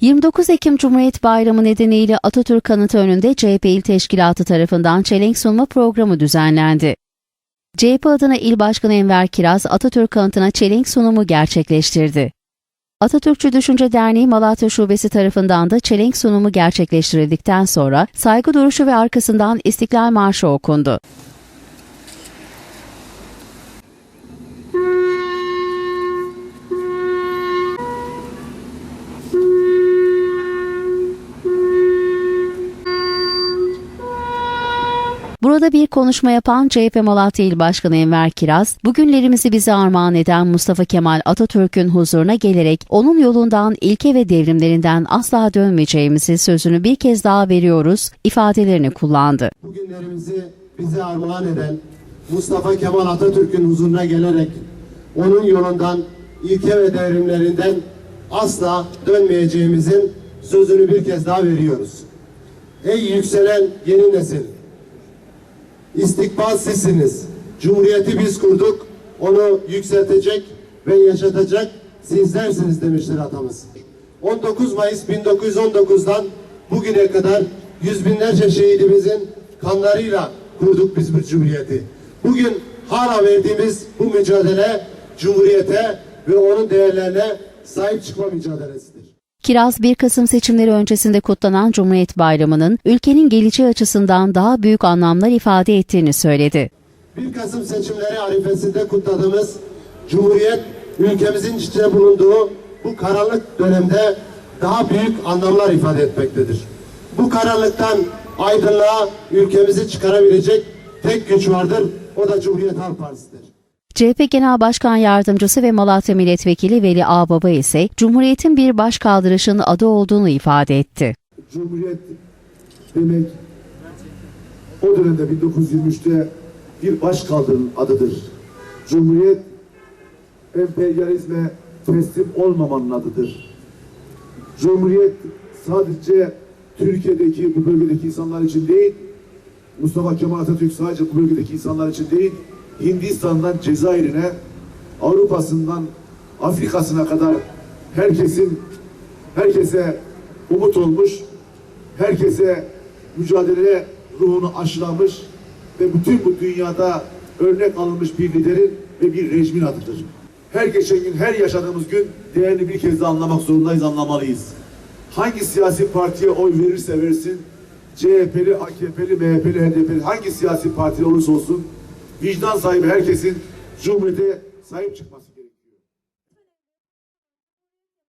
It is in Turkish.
29 Ekim Cumhuriyet Bayramı nedeniyle Atatürk Kanıtı önünde CHP İl Teşkilatı tarafından çelenk sunma programı düzenlendi. CHP adına İl Başkanı Enver Kiraz Atatürk Kanıtı'na çelenk sunumu gerçekleştirdi. Atatürkçü Düşünce Derneği Malatya Şubesi tarafından da çelenk sunumu gerçekleştirildikten sonra saygı duruşu ve arkasından İstiklal Marşı okundu. Burada bir konuşma yapan CHP Malatya İl Başkanı Enver Kiraz, bugünlerimizi bize armağan eden Mustafa Kemal Atatürk'ün huzuruna gelerek onun yolundan, ilke ve devrimlerinden asla dönmeyeceğimizi sözünü bir kez daha veriyoruz ifadelerini kullandı. Bugünlerimizi bize armağan eden Mustafa Kemal Atatürk'ün huzuruna gelerek onun yolundan, ilke ve devrimlerinden asla dönmeyeceğimizin sözünü bir kez daha veriyoruz. Ey yükselen yeni nesil! İstikbal sizsiniz. Cumhuriyeti biz kurduk. Onu yükseltecek ve yaşatacak sizlersiniz demiştir atamız. 19 Mayıs 1919'dan bugüne kadar yüz binlerce şehidimizin kanlarıyla kurduk biz bu cumhuriyeti. Bugün hala verdiğimiz bu mücadele cumhuriyete ve onun değerlerine sahip çıkma mücadelesidir. Kiraz 1 Kasım seçimleri öncesinde kutlanan Cumhuriyet Bayramı'nın ülkenin geleceği açısından daha büyük anlamlar ifade ettiğini söyledi. 1 Kasım seçimleri arifesinde kutladığımız Cumhuriyet ülkemizin içinde bulunduğu bu karanlık dönemde daha büyük anlamlar ifade etmektedir. Bu karanlıktan aydınlığa ülkemizi çıkarabilecek tek güç vardır. O da Cumhuriyet Halk Partisi'dir. CHP Genel Başkan Yardımcısı ve Malatya Milletvekili Veli Ağbaba ise Cumhuriyet'in bir baş kaldırışın adı olduğunu ifade etti. Cumhuriyet demek o dönemde 1923'te bir başkaldırının adıdır. Cumhuriyet emperyalizme teslim olmamanın adıdır. Cumhuriyet sadece Türkiye'deki bu bölgedeki insanlar için değil, Mustafa Kemal Atatürk sadece bu bölgedeki insanlar için değil, Hindistan'dan Cezayir'ine, Avrupa'sından Afrika'sına kadar herkesin herkese umut olmuş, herkese mücadele ruhunu aşılamış ve bütün bu dünyada örnek alınmış bir liderin ve bir rejimin adıdır. Her geçen gün, her yaşadığımız gün değerini bir kez daha anlamak zorundayız, anlamalıyız. Hangi siyasi partiye oy verirse versin, CHP'li, AKP'li, MHP'li, HDP'li hangi siyasi parti olursa olsun vicdan sahibi herkesin Cumhuriyete sahip çıkması.